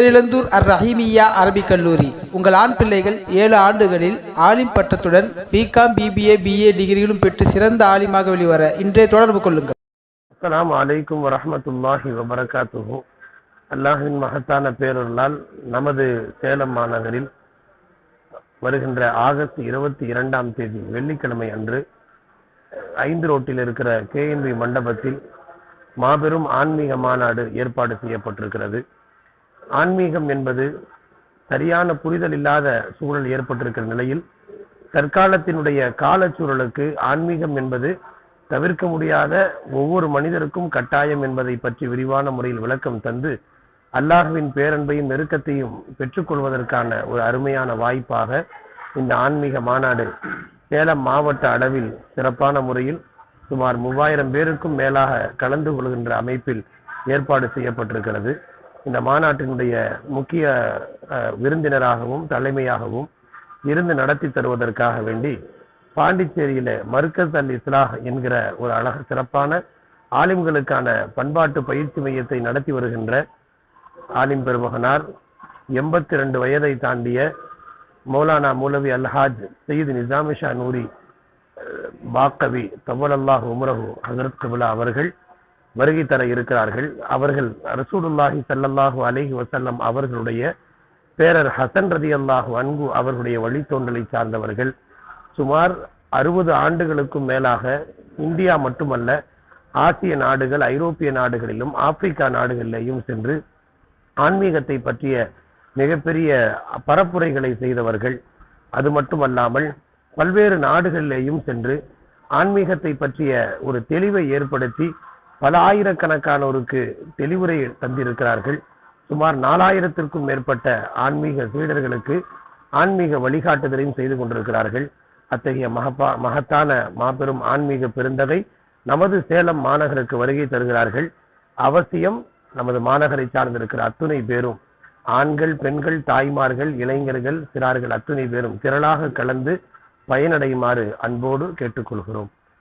பேரிழந்தூர் அர் ரஹீமியா அரபிக் கல்லூரி. உங்கள் ஆண் பிள்ளைகள் ஏழு ஆண்டுகளில் ஆலிம் பட்டத்துடன் பிகாம் பிபிஏ பிஏ டிகிரிகளும் பெற்று சிறந்த ஆலிமாக வெளிவர இன்றைய தொடர்பு கொள்ளுங்கள். அஸ்லாம் வலைக்கும் வரமத்துல்லாஹி வபரகாத்துஹு. அல்லாஹின் மகத்தான பேரொருளால் நமது சேலம் மாநகரில் வருகின்ற ஆகஸ்ட் இருபத்தி இரண்டாம் தேதி வெள்ளிக்கிழமை அன்று ஐந்து ரோட்டில் இருக்கிற கேஎன்பி மண்டபத்தில் மாபெரும் ஆன்மீக மாநாடு ஏற்பாடு செய்யப்பட்டிருக்கிறது. ஆன்மீகம் என்பது சரியான புரிதல் இல்லாத சூழல் ஏற்பட்டிருக்கிற நிலையில் தற்காலத்தினுடைய காலச்சூழலுக்கு ஆன்மீகம் என்பது தவிர்க்க முடியாத ஒவ்வொரு மனிதருக்கும் கட்டாயம் என்பதை பற்றி விரிவான முறையில் விளக்கம் தந்து அல்லாஹுவின் பேரன்பையும் நெருக்கத்தையும் பெற்றுக்கொள்வதற்கான ஒரு அருமையான வாய்ப்பாக இந்த ஆன்மீக மாநாடு சேலம் மாவட்ட அளவில் சிறப்பான முறையில் சுமார் மூவாயிரம் பேருக்கும் மேலாக கலந்து கொள்கின்ற அமைப்பில் ஏற்பாடு செய்யப்பட்டிருக்கிறது. இந்த மாநாட்டினுடைய முக்கிய விருந்தினராகவும் தலைமையாகவும் இருந்து நடத்தி தருவதற்காக வேண்டி பாண்டிச்சேரியில மர்கஸ் அல் இஸ்லாஹ் என்கிற ஒரு அழக சிறப்பான ஆலிம்களுக்கான பண்பாட்டு பயிற்சி மையத்தை நடத்தி வருகின்ற ஆலிம் பெருமகனார் எண்பத்தி ரெண்டு வயதை தாண்டிய மௌலானா மூலவி அல்ஹாஜ் சயீத் நிசாமிஷா நூரி பாக்கவி தவலல்லாஹ் உமரஹு ஹசரத் கபிலா அவர்கள் வருகை தர இருக்கிறார்கள். அவர்கள் ரசூலுல்லாஹி சல்லல்லாஹு அலைஹி வசல்லம் அவர்களுடைய பேரர் ஹசன் ரதி அல்லாஹு அன்கு அவர்களுடைய வழித்தோன்றலை சார்ந்தவர்கள். சுமார் அறுபது ஆண்டுகளுக்கும் மேலாக இந்தியா மட்டுமல்ல ஆசிய நாடுகள் ஐரோப்பிய நாடுகளிலும் ஆப்பிரிக்கா நாடுகளிலேயும் சென்று ஆன்மீகத்தை பற்றிய மிகப்பெரிய பரப்புரைகளை செய்தவர்கள். அது மட்டுமல்லாமல் பல்வேறு நாடுகளிலேயும் சென்று ஆன்மீகத்தை பற்றிய ஒரு தெளிவை ஏற்படுத்தி பல ஆயிரக்கணக்கானோருக்கு தெளிவுரை தந்திருக்கிறார்கள். சுமார் நாலாயிரத்திற்கும் மேற்பட்ட ஆன்மீக சீடர்களுக்கு ஆன்மீக வழிகாட்டுதலையும் செய்து கொண்டிருக்கிறார்கள். அத்தகைய மகப்பா மகத்தான மாபெரும் ஆன்மீக பெருந்தகை நமது சேலம் மாநகருக்கு வருகை தருகிறார்கள். அவசியம் நமது மாநகரை சார்ந்திருக்கிற அத்துணை பேரும் ஆண்கள் பெண்கள் தாய்மார்கள் இளைஞர்கள் சிறார்கள் அத்துணை பேரும் திரளாக கலந்து பயனடையுமாறு அன்போடு கேட்டுக்கொள்கிறோம்.